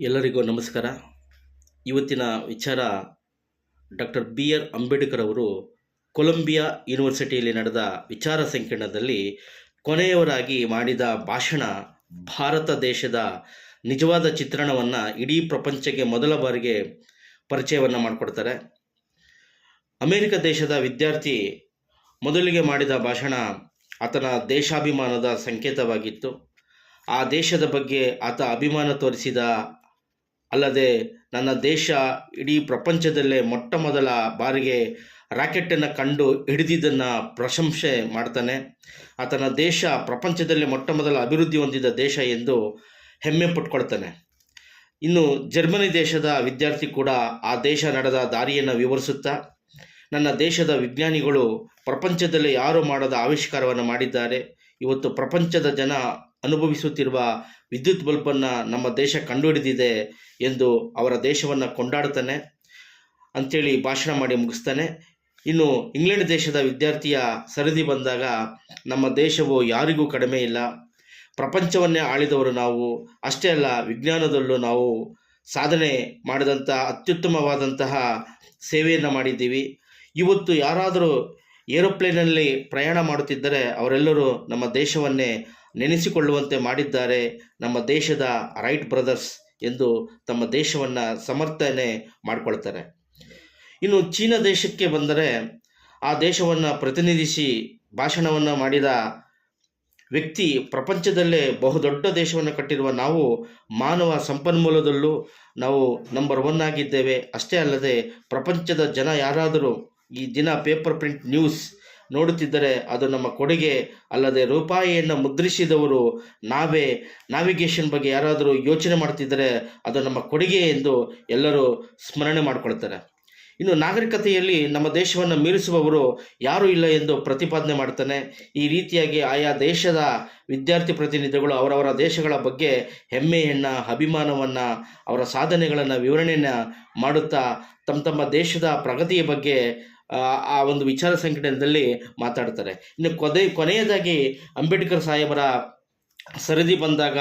ಎಲ್ಲರಿಗೂ ನಮಸ್ಕಾರ. ಇವತ್ತಿನ ವಿಚಾರ ಡಾಕ್ಟರ್ ಬಿ ಆರ್ ಅಂಬೇಡ್ಕರ್ ಅವರು ಕೊಲಂಬಿಯಾ ಯೂನಿವರ್ಸಿಟಿಯಲ್ಲಿ ನಡೆದ ವಿಚಾರ ಸಂಕಿರಣದಲ್ಲಿ ಕೊನೆಯವರಾಗಿ ಮಾಡಿದ ಭಾಷಣ ಭಾರತ ದೇಶದ ನಿಜವಾದ ಚಿತ್ರಣವನ್ನು ಇಡೀ ಪ್ರಪಂಚಕ್ಕೆ ಮೊದಲ ಬಾರಿಗೆ ಪರಿಚಯವನ್ನು ಮಾಡಿಕೊಡ್ತಾರೆ. ಅಮೇರಿಕ ದೇಶದ ವಿದ್ಯಾರ್ಥಿ ಮೊದಲಿಗೆ ಮಾಡಿದ ಭಾಷಣ ಆತನ ದೇಶಾಭಿಮಾನದ ಸಂಕೇತವಾಗಿತ್ತು. ಆ ದೇಶದ ಬಗ್ಗೆ ಆತ ಅಭಿಮಾನ ತೋರಿಸಿದ ಅಲ್ಲದೆ ನನ್ನ ದೇಶ ಇಡೀ ಪ್ರಪಂಚದಲ್ಲೇ ಮೊಟ್ಟ ಮೊದಲ ಬಾರಿಗೆ ರಾಕೆಟನ್ನು ಕಂಡು ಹಿಡಿದಿದ್ದನ್ನು ಪ್ರಶಂಸೆ ಮಾಡ್ತಾನೆ. ಆತನ ದೇಶ ಪ್ರಪಂಚದಲ್ಲೇ ಮೊಟ್ಟ ಮೊದಲ ಅಭಿವೃದ್ಧಿ ಹೊಂದಿದ ದೇಶ ಎಂದು ಹೆಮ್ಮೆ ಪಟ್ಕೊಳ್ತಾನೆ. ಇನ್ನು ಜರ್ಮನಿ ದೇಶದ ವಿದ್ಯಾರ್ಥಿ ಕೂಡ ಆ ದೇಶ ನಡೆದ ದಾರಿಯನ್ನು ವಿವರಿಸುತ್ತಾ, ನನ್ನ ದೇಶದ ವಿಜ್ಞಾನಿಗಳು ಪ್ರಪಂಚದಲ್ಲಿ ಯಾರು ಮಾಡದ ಆವಿಷ್ಕಾರವನ್ನು ಮಾಡಿದ್ದಾರೆ, ಇವತ್ತು ಪ್ರಪಂಚದ ಜನ ಅನುಭವಿಸುತ್ತಿರುವ ವಿದ್ಯುತ್ ಬಲ್ಬನ್ನು ನಮ್ಮ ದೇಶ ಕಂಡುಹಿಡಿದಿದೆ ಎಂದು ಅವರ ದೇಶವನ್ನು ಕೊಂಡಾಡ್ತಾನೆ ಅಂಥೇಳಿ ಭಾಷಣ ಮಾಡಿ ಮುಗಿಸ್ತಾನೆ. ಇನ್ನು ಇಂಗ್ಲೆಂಡ್ ದೇಶದ ವಿದ್ಯಾರ್ಥಿಯ ಸರದಿ ಬಂದಾಗ ನಮ್ಮ ದೇಶವು ಯಾರಿಗೂ ಕಡಿಮೆ ಇಲ್ಲ. ಪ್ರಪಂಚವನ್ನೇ ಆಳಿದವರು ನಾವು. ಅಷ್ಟೇ ಅಲ್ಲ, ವಿಜ್ಞಾನದಲ್ಲೂ ನಾವು ಸಾಧನೆ ಮಾಡಿದಂಥ ಅತ್ಯುತ್ತಮವಾದಂತಹ ಸೇವೆಯನ್ನು ಮಾಡಿದ್ದೀವಿ. ಇವತ್ತು ಯಾರಾದರೂ ಏರೋಪ್ಲೇನಲ್ಲಿ ಪ್ರಯಾಣ ಮಾಡುತ್ತಿದ್ದರೆ ಅವರೆಲ್ಲರೂ ನಮ್ಮ ದೇಶವನ್ನೇ ನೆನೆಸಿಕೊಳ್ಳುವಂತೆ ಮಾಡಿದ್ದಾರೆ ನಮ್ಮ ದೇಶದ ರೈಟ್ ಬ್ರದರ್ಸ್ ಎಂದು ತಮ್ಮ ದೇಶವನ್ನು ಸಮರ್ಥನೆ ಮಾಡಿಕೊಳ್ತಾರೆ. ಇನ್ನು ಚೀನಾ ದೇಶಕ್ಕೆ ಬಂದರೆ ಆ ದೇಶವನ್ನು ಪ್ರತಿನಿಧಿಸಿ ಭಾಷಣವನ್ನು ಮಾಡಿದ ವ್ಯಕ್ತಿ ಪ್ರಪಂಚದಲ್ಲೇ ಬಹುದೊಡ್ಡ ದೇಶವನ್ನು ಕಟ್ಟಿರುವ ನಾವು ಮಾನವ ಸಂಪನ್ಮೂಲದಲ್ಲೂ ನಾವು ನಂಬರ್ ಒನ್ ಆಗಿದ್ದೇವೆ. ಅಷ್ಟೇ ಅಲ್ಲದೆ ಪ್ರಪಂಚದ ಜನ ಯಾರಾದರೂ ಈ ದಿನ ಪೇಪರ್ ಪ್ರಿಂಟ್ ನ್ಯೂಸ್ ನೋಡುತ್ತಿದ್ದರೆ ಅದು ನಮ್ಮ ಕೊಡುಗೆ ಅಲ್ಲದೆ ರೂಪಾಯಿಯನ್ನು ಮುದ್ರಿಸಿದವರು ನಾವೇ. ನಾವಿಗೇಷನ್ ಬಗ್ಗೆ ಯಾರಾದರೂ ಯೋಚನೆ ಮಾಡ್ತಿದ್ದರೆ ಅದು ನಮ್ಮ ಕೊಡುಗೆ ಎಂದು ಎಲ್ಲರೂ ಸ್ಮರಣೆ ಮಾಡಿಕೊಳ್ತಾರೆ. ಇನ್ನು ನಾಗರಿಕತೆಯಲ್ಲಿ ನಮ್ಮ ದೇಶವನ್ನು ಮೀರಿಸುವವರು ಯಾರೂ ಇಲ್ಲ ಎಂದು ಪ್ರತಿಪಾದನೆ ಮಾಡ್ತಾನೆ ಈ ರೀತಿಯಾಗಿ ಆಯಾ ದೇಶದ ವಿದ್ಯಾರ್ಥಿ ಪ್ರತಿನಿಧಿಗಳು ಅವರವರ ದೇಶಗಳ ಬಗ್ಗೆ ಹೆಮ್ಮೆಯನ್ನು, ಅಭಿಮಾನವನ್ನು, ಅವರ ಸಾಧನೆಗಳನ್ನು, ವಿವರಣೆಯನ್ನು ಮಾಡುತ್ತಾ ತಮ್ಮ ತಮ್ಮ ದೇಶದ ಪ್ರಗತಿಯ ಬಗ್ಗೆ ಆ, ಒಂದು ವಿಚಾರ ಸಂಕಿರಣದಲ್ಲಿ ಮಾತಾಡ್ತಾರೆ. ಇನ್ನು ಕೊನೆ ಕೊನೆಯದಾಗಿ ಅಂಬೇಡ್ಕರ್ ಸಾಹೇಬರ ಸರದಿ ಬಂದಾಗ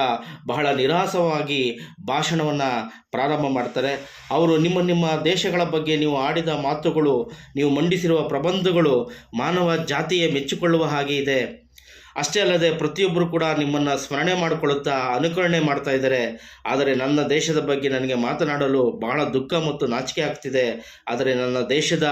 ಬಹಳ ನಿರಾಸವಾಗಿ ಭಾಷಣವನ್ನು ಪ್ರಾರಂಭ ಮಾಡ್ತಾರೆ. ಅವರು ನಿಮ್ಮ ನಿಮ್ಮ ದೇಶಗಳ ಬಗ್ಗೆ ನೀವು ಆಡಿದ ಮಾತುಗಳು ನೀವು ಮಂಡಿಸಿರುವ ಪ್ರಬಂಧಗಳು ಮಾನವ ಜಾತಿಯ ಮೆಚ್ಚಿಕೊಳ್ಳುವ ಹಾಗೆ ಇದೆ. ಅಷ್ಟೇ ಅಲ್ಲದೆ ಪ್ರತಿಯೊಬ್ಬರು ಕೂಡ ನಿಮ್ಮನ್ನು ಸ್ಮರಣೆ ಮಾಡಿಕೊಳ್ಳುತ್ತಾ ಅನುಕರಣೆ ಮಾಡ್ತಾ ಇದ್ದಾರೆ. ಆದರೆ ನನ್ನ ದೇಶದ ಬಗ್ಗೆ ನನಗೆ ಮಾತನಾಡಲು ಬಹಳ ದುಃಖ ಮತ್ತು ನಾಚಿಕೆ ಆಗ್ತಿದೆ. ಆದರೆ ನನ್ನ ದೇಶದ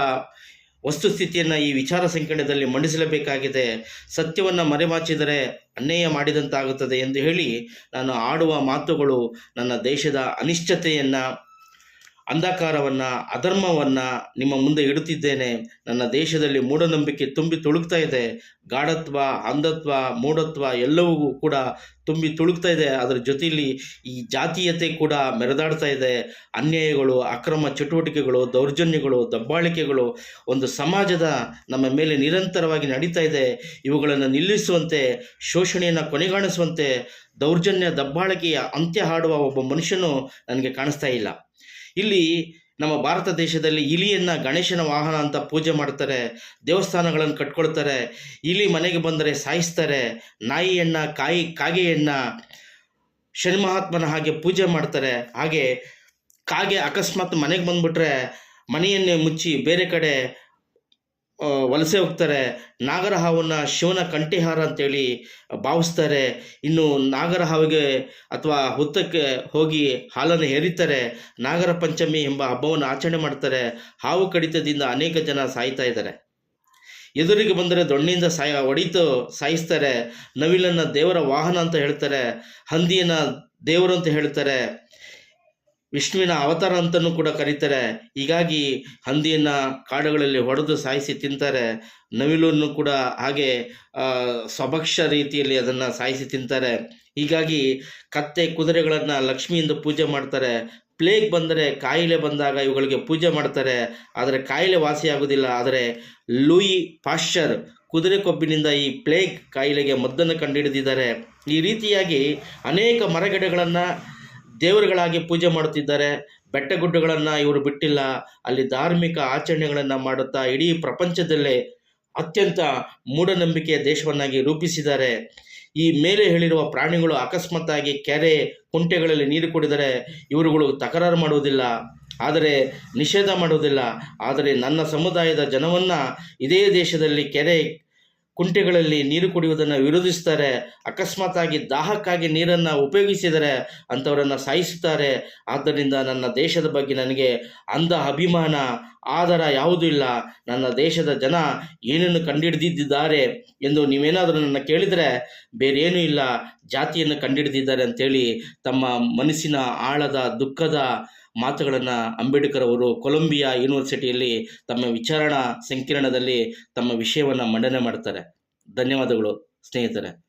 ವಸ್ತುಸ್ಥಿತಿಯನ್ನು ಈ ವಿಚಾರ ಸಂಕಿರಣದಲ್ಲಿ ಮಂಡಿಸಲೇಬೇಕಾಗಿದೆ. ಸತ್ಯವನ್ನು ಮರೆಮಾಚಿದರೆ ಅನ್ಯಾಯ ಮಾಡಿದಂತಾಗುತ್ತದೆ ಎಂದು ಹೇಳಿ ನಾನು ಆಡುವ ಮಾತುಗಳು ನನ್ನ ದೇಶದ ಅನಿಶ್ಚತೆಯನ್ನು ಅಂಧಕಾರವನ್ನು, ಅಧರ್ಮವನ್ನು ನಿಮ್ಮ ಮುಂದೆ ಇಡುತ್ತಿದ್ದೇನೆ. ನನ್ನ ದೇಶದಲ್ಲಿ ಮೂಢನಂಬಿಕೆ ತುಂಬಿ ತುಳುಕ್ತಾ ಇದೆ. ಗಾಢತ್ವ, ಅಂಧತ್ವ, ಮೂಢತ್ವ ಎಲ್ಲವೂ ಕೂಡ ತುಂಬಿ ತುಳುಕ್ತಾ ಇದೆ. ಅದರ ಜೊತೆಯಲ್ಲಿ ಈ ಜಾತೀಯತೆ ಕೂಡ ಮೆರೆದಾಡ್ತಾ ಇದೆ. ಅನ್ಯಾಯಗಳು, ಅಕ್ರಮ ಚಟುವಟಿಕೆಗಳು, ದೌರ್ಜನ್ಯಗಳು, ದಬ್ಬಾಳಿಕೆಗಳು ಒಂದು ಸಮಾಜದ ನಮ್ಮ ಮೇಲೆ ನಿರಂತರವಾಗಿ ನಡೀತಾ ಇದೆ. ಇವುಗಳನ್ನು ನಿಲ್ಲಿಸುವಂತೆ, ಶೋಷಣೆಯನ್ನು ಕೊನೆಗಾಣಿಸುವಂತೆ, ದೌರ್ಜನ್ಯ, ದಬ್ಬಾಳಿಕೆಯ ಅಂತ್ಯ ಹಾಡುವ ಒಬ್ಬ ಮನುಷ್ಯನು ನನಗೆ ಕಾಣಿಸ್ತಾ ಇಲ್ಲ. ಇಲ್ಲಿ ನಮ್ಮ ಭಾರತ ದೇಶದಲ್ಲಿ ಇಲಿಯನ್ನ ಗಣೇಶನ ವಾಹನ ಅಂತ ಪೂಜೆ ಮಾಡ್ತಾರೆ, ದೇವಸ್ಥಾನಗಳನ್ನು ಕಟ್ಕೊಳ್ತಾರೆ, ಇಲಿ ಮನೆಗೆ ಬಂದರೆ ಸಾಯಿಸ್ತಾರೆ, ನಾಯಿಯನ್ನ, ಕಾಯಿ, ಕಾಗೆಯನ್ನ ಶನಿಮಹಾತ್ಮನ ಹಾಗೆ ಪೂಜೆ ಮಾಡ್ತಾರೆ. ಹಾಗೆ ಕಾಗೆ ಅಕಸ್ಮಾತ್ ಮನೆಗೆ ಬಂದ್ಬಿಟ್ರೆ ಮನೆಯನ್ನೇ ಮುಚ್ಚಿ ಬೇರೆ ಕಡೆ ವಲಸೆ ಹೋಗ್ತಾರೆ. ನಾಗರ ಹಾವನ್ನು ಶಿವನ ಕಂಠಿಹಾರ ಅಂತೇಳಿ ಭಾವಿಸ್ತಾರೆ. ಇನ್ನು ನಾಗರಹಾವಿಗೆ ಅಥವಾ ಹುತ್ತಕ್ಕೆ ಹೋಗಿ ಹಾಲನ್ನು ಹೇರಿತಾರೆ. ನಾಗರ ಪಂಚಮಿ ಎಂಬ ಹಬ್ಬವನ್ನು ಆಚರಣೆ ಮಾಡ್ತಾರೆ. ಹಾವು ಕಡಿತದಿಂದ ಅನೇಕ ಜನ ಸಾಯ್ತಾ ಇದ್ದಾರೆ. ಎದುರಿಗೆ ಬಂದರೆ ದೊಣ್ಣೆಯಿಂದ ಸಾಯ ಒಡಿತು ಸಾಯಿಸ್ತಾರೆ. ನವಿಲನ್ನು ದೇವರ ವಾಹನ ಅಂತ ಹೇಳ್ತಾರೆ. ಹಂದಿಯನ್ನು ದೇವರು ಅಂತ ಹೇಳ್ತಾರೆ. ವಿಷ್ಣುವಿನ ಅವತಾರ ಅಂತಲೂ ಕೂಡ ಕರೀತಾರೆ. ಹೀಗಾಗಿ ಹಂದಿಯನ್ನು ಕಾಡುಗಳಲ್ಲಿ ಹೊಡೆದು ಸಾಯಿಸಿ ತಿಂತಾರೆ. ನವಿಲನ್ನು ಕೂಡ ಹಾಗೆ ಸ್ವಭಕ್ಷ ರೀತಿಯಲ್ಲಿ ಅದನ್ನು ಸಾಯಿಸಿ ತಿಂತಾರೆ. ಹೀಗಾಗಿ ಕತ್ತೆ ಕುದುರೆಗಳನ್ನು ಲಕ್ಷ್ಮಿಯಿಂದ ಪೂಜೆ ಮಾಡ್ತಾರೆ. ಪ್ಲೇಗ್ ಬಂದರೆ ಕಾಯಿಲೆ ಬಂದಾಗ ಇವುಗಳಿಗೆ ಪೂಜೆ ಮಾಡ್ತಾರೆ. ಆದರೆ ಕಾಯಿಲೆ ವಾಸಿಯಾಗುವುದಿಲ್ಲ ಆದರೆ ಲೂಯಿ ಪಾಶ್ಚರ್ ಕುದುರೆ ಕೊಬ್ಬಿನಿಂದ ಈ ಪ್ಲೇಗ್ ಕಾಯಿಲೆಗೆ ಮದ್ದನ್ನು ಕಂಡುಹಿಡಿದಿದ್ದಾರೆ. ಈ ರೀತಿಯಾಗಿ ಅನೇಕ ಮರಗಿಡಗಳನ್ನು ದೇವರುಗಳಾಗಿ ಪೂಜೆ ಮಾಡುತ್ತಿದ್ದಾರೆ. ಬೆಟ್ಟಗುಡ್ಡಗಳನ್ನು ಇವರು ಬಿಟ್ಟಿಲ್ಲ. ಅಲ್ಲಿ ಧಾರ್ಮಿಕ ಆಚರಣೆಗಳನ್ನು ಮಾಡುತ್ತಾ ಇಡೀ ಪ್ರಪಂಚದಲ್ಲೇ ಅತ್ಯಂತ ಮೂಢನಂಬಿಕೆಯ ದೇಶವನ್ನಾಗಿ ರೂಪಿಸಿದ್ದಾರೆ. ಈ ಮೇಲೆ ಹೇಳಿರುವ ಪ್ರಾಣಿಗಳು ಅಕಸ್ಮಾತ್ತಾಗಿ ಕೆರೆ, ಕುಂಟೆಗಳಲ್ಲಿ ನೀರು ಕುಡಿದರೆ ಇವರುಗಳು ತಕರಾರು ಮಾಡುವುದಿಲ್ಲ. ಆದರೆ ನಿಷೇಧ ಮಾಡುವುದಿಲ್ಲ. ಆದರೆ ನನ್ನ ಸಮುದಾಯದ ಜನವನ್ನು ಇದೇ ದೇಶದಲ್ಲಿ ಕೆರೆ ಕುಂಟೆಗಳಲ್ಲಿ ನೀರು ಕುಡಿಯುವುದನ್ನು ವಿರೋಧಿಸ್ತಾರೆ. ಅಕಸ್ಮಾತ್ತಾಗಿ ದಾಹಕ್ಕಾಗಿ ನೀರನ್ನು ಉಪಯೋಗಿಸಿದರೆ ಅಂಥವರನ್ನು ಸಾಯಿಸುತ್ತಾರೆ. ಆದ್ದರಿಂದ ನನ್ನ ದೇಶದ ಬಗ್ಗೆ ನನಗೆ ಅಂದ ಅಭಿಮಾನ, ಆದರ ಯಾವುದೂ ಇಲ್ಲ. ನನ್ನ ದೇಶದ ಜನ ಏನನ್ನು ಕಂಡುಹಿಡಿದಿದ್ದಾರೆ ಎಂದು ನೀವೇನಾದರೂ ನನ್ನ ಕೇಳಿದರೆ ಬೇರೇನೂ ಇಲ್ಲ. ಜಾತಿಯನ್ನು ಕಂಡುಹಿಡಿದಿದ್ದಾರೆ ಅಂತೇಳಿ ತಮ್ಮ ಮನಸ್ಸಿನ ಆಳದ ದುಃಖದ ಮಾತುಗಳನ್ನು ಅಂಬೇಡ್ಕರ್ ಅವರು ಕೊಲಂಬಿಯಾ ಯೂನಿವರ್ಸಿಟಿಯಲ್ಲಿ ತಮ್ಮ ವಿಚಾರಣಾ ಸಂಕಿರಣದಲ್ಲಿ ತಮ್ಮ ವಿಷಯವನ್ನು ಮಂಡನೆ ಮಾಡ್ತಾರೆ. ಧನ್ಯವಾದಗಳು ಸ್ನೇಹಿತರೆ.